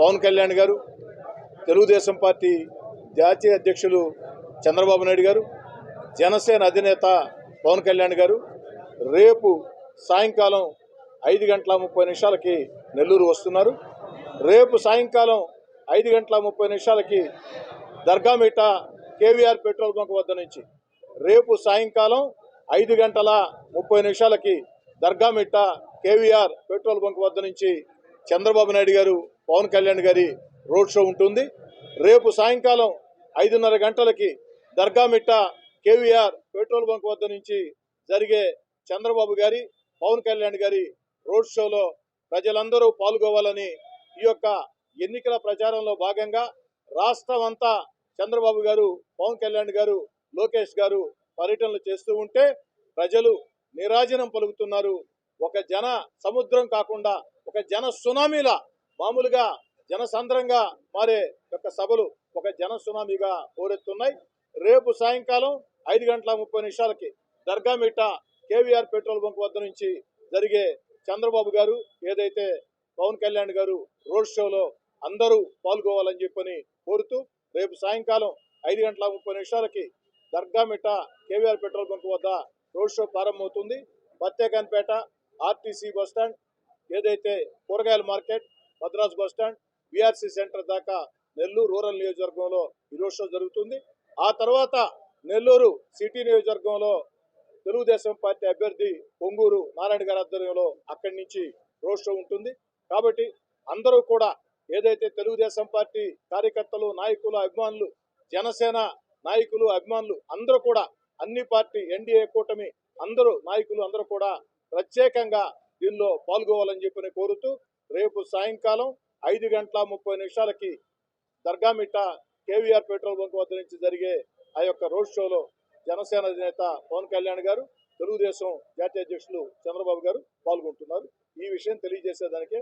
పవన్ కళ్యాణ్ గారు తెలుగుదేశం పార్టీ జాతీయ అధ్యక్షులు చంద్రబాబు నాయుడు గారు జనసేన అధినేత పవన్ కళ్యాణ్ గారు రేపు సాయంకాలం ఐదు గంటల ముప్పై నిమిషాలకి నెల్లూరు వస్తున్నారు. రేపు సాయంకాలం ఐదు గంటల ముప్పై నిమిషాలకి దర్గామిట కేవీఆర్ పెట్రోల్ బంక్ వద్ద నుంచి. రేపు సాయంకాలం ఐదు గంటల ముప్పై నిమిషాలకి దర్గామిట్ట కేవీఆర్ పెట్రోల్ బంక్ వద్ద నుంచి చంద్రబాబు నాయుడు గారు పవన్ కళ్యాణ్ గారి రోడ్ షో ఉంటుంది. రేపు సాయంకాలం ఐదున్నర గంటలకి దర్గామిట్ట కేవీఆర్ పెట్రోల్ బంక్ వద్ద నుంచి జరిగే చంద్రబాబు గారి పవన్ కళ్యాణ్ గారి రోడ్ షోలో ప్రజలందరూ పాల్గొవాలని ఈ యొక్క ఎన్నికల ప్రచారంలో భాగంగా రాష్ట్రం అంతా చంద్రబాబు గారు పవన్ కళ్యాణ్ గారు లోకేష్ గారు పర్యటనలు చేస్తూ ఉంటే ప్రజలు నిరాజనం పలుకుతున్నారు. ఒక జన సముద్రం కాకుండా ఒక జన సునామీలా మామూలుగా జనసంద్రంగా మారే యొక్క సభలు ఒక జన సునామీగా పోరెత్తున్నాయి రేపు సాయంకాలం ఐదు గంటల ముప్పై నిమిషాలకి దర్గామిట్ట కేవీఆర్ పెట్రోల్ బంక్ వద్ద నుంచి జరిగే చంద్రబాబు గారు ఏదైతే పవన్ కళ్యాణ్ గారు రోడ్ షోలో అందరూ పాల్గొవాలని చెప్పని కోరుతూ రేపు సాయంకాలం ఐదు గంటల ముప్పై నిమిషాలకి దర్గామిట్ట కేవీఆర్ పెట్రోల్ బంక్ వద్ద రోడ్ షో ప్రారంభమవుతుంది. బత్తేకాన్పేట ఆర్టీసీ బస్టాండ్ ఏదైతే కూరగాయల market Madras bus stand BRC centre దాకా నెల్లూరు రూరల్ నియోజకవర్గంలో ఈ రోడ్ షో జరుగుతుంది. ఆ తర్వాత నెల్లూరు సిటీ నియోజకవర్గంలో తెలుగుదేశం పార్టీ అభ్యర్థి పొంగూరు నారాయణ గారి ఆధ్వర్యంలో అక్కడి నుంచి రోడ్ షో ఉంటుంది. కాబట్టి అందరూ కూడా ఏదైతే తెలుగుదేశం పార్టీ కార్యకర్తలు నాయకులు అభిమానులు జనసేన నాయకులు అభిమానులు అందరూ కూడా అన్ని పార్టీ ఎన్డీఏ కూటమి అందరూ నాయకులు అందరూ కూడా ప్రత్యేకంగా దీనిలో పాల్గొవాలని చెప్పి కోరుతూ రేపు సాయంకాలం ఐదు గంటల ముప్పై నిమిషాలకి దర్గామిట్ట కేవీఆర్ పెట్రోల్ బంక్ వద్ద నుంచి జరిగే ఆ యొక్క రోడ్ షోలో జనసేన అధినేత పవన్ కళ్యాణ్ గారు తెలుగుదేశం జాతీయ అధ్యక్షులు చంద్రబాబు గారు పాల్గొంటున్నారు. ఈ విషయం తెలియజేసేదానికే